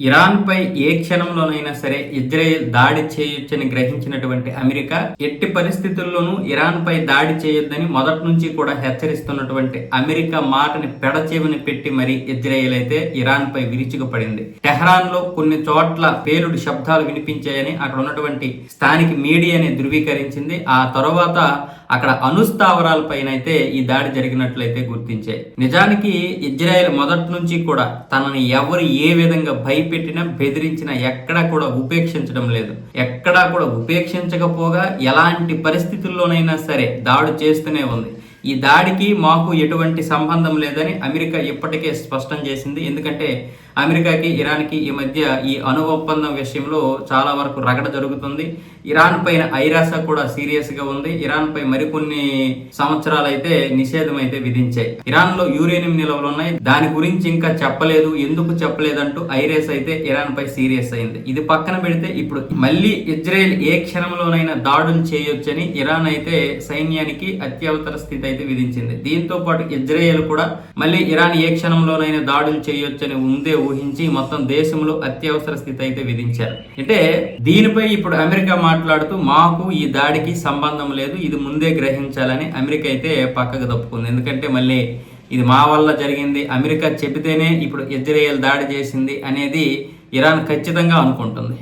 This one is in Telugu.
ఇరాన్పై ఏ క్షణంలోనైనా సరే ఇజ్రాయెల్ దాడి చేయొచ్చని గ్రహించినటువంటి అమెరికా ఎట్టి పరిస్థితుల్లోనూ ఇరాన్పై దాడి చేయొద్దని మొదటి నుంచి కూడా హెచ్చరిస్తున్నటువంటి అమెరికా మాటని పెడచెవిని పెట్టి మరి ఇజ్రాయెల్ అయితే ఇరాన్పై విరుచుకుపడింది. టెహ్రాన్లో కొన్ని చోట్ల పేలుడు శబ్దాలు వినిపించాయని అక్కడ ఉన్నటువంటి స్థానిక మీడియాని ధృవీకరించింది. ఆ తర్వాత అక్కడ అనుస్థావరాలపైన అయితే ఈ దాడి జరిగినట్లయితే గుర్తించాయి. నిజానికి ఇజ్రాయెల్ మొదటి నుంచి కూడా తనని ఎవరు ఏ విధంగా భయపెట్టినా బెదిరించినా ఎక్కడా కూడా ఉపేక్షించడం లేదు. ఎక్కడా కూడా ఉపేక్షించకపోగా ఎలాంటి పరిస్థితుల్లోనైనా సరే దాడి చేస్తూనే ఉంది. ఈ దాడికి మాకు ఎటువంటి సంబంధం లేదని అమెరికా ఇప్పటికే స్పష్టం చేసింది. ఎందుకంటే అమెరికాకి ఇరాన్కి ఈ మధ్య ఈ అణు ఒప్పందం విషయంలో చాలా వరకు రగడ జరుగుతుంది. ఇరాన్ పైన ఐరాస కూడా సీరియస్గా ఉంది. ఇరాన్ పై మరికొన్ని సంవత్సరాలు అయితే నిషేధం అయితే విధించాయి. ఇరాన్లో యూరేనియం నిల్వలు ఉన్నాయి. దాని గురించి ఇంకా చెప్పలేదు. ఎందుకు చెప్పలేదంటూ ఐరేస్ అయితే ఇరాన్ పై సీరియస్ అయింది. ఇది పక్కన పెడితే ఇప్పుడు మళ్ళీ ఇజ్రాయెల్ ఏ క్షణంలోనైనా దాడులు చేయొచ్చని ఇరాన్ అయితే సైన్యానికి అత్యవసర స్థితి అయితే విధించింది. దీంతో పాటు ఇజ్రాయెల్ కూడా మళ్ళీ ఇరాన్ ఏ క్షణంలోనైనా దాడులు చేయొచ్చని ఉందే ఊహించి మొత్తం దేశంలో అత్యవసర స్థితి అయితే విధించారు. అంటే దీనిపై ఇప్పుడు అమెరికా మాట్లాడుతూ మాకు ఈ దాడికి సంబంధం లేదు ఇది ముందే గ్రహించాలని అమెరికా అయితే పక్కకు తప్పుకుంది. ఎందుకంటే మళ్ళీ ఇది మా వల్ల జరిగింది అమెరికా చెబితేనే ఇప్పుడు ఇజ్రాయెల్ దాడి చేసింది అనేది ఇరాన్ ఖచ్చితంగా అనుకుంటుంది.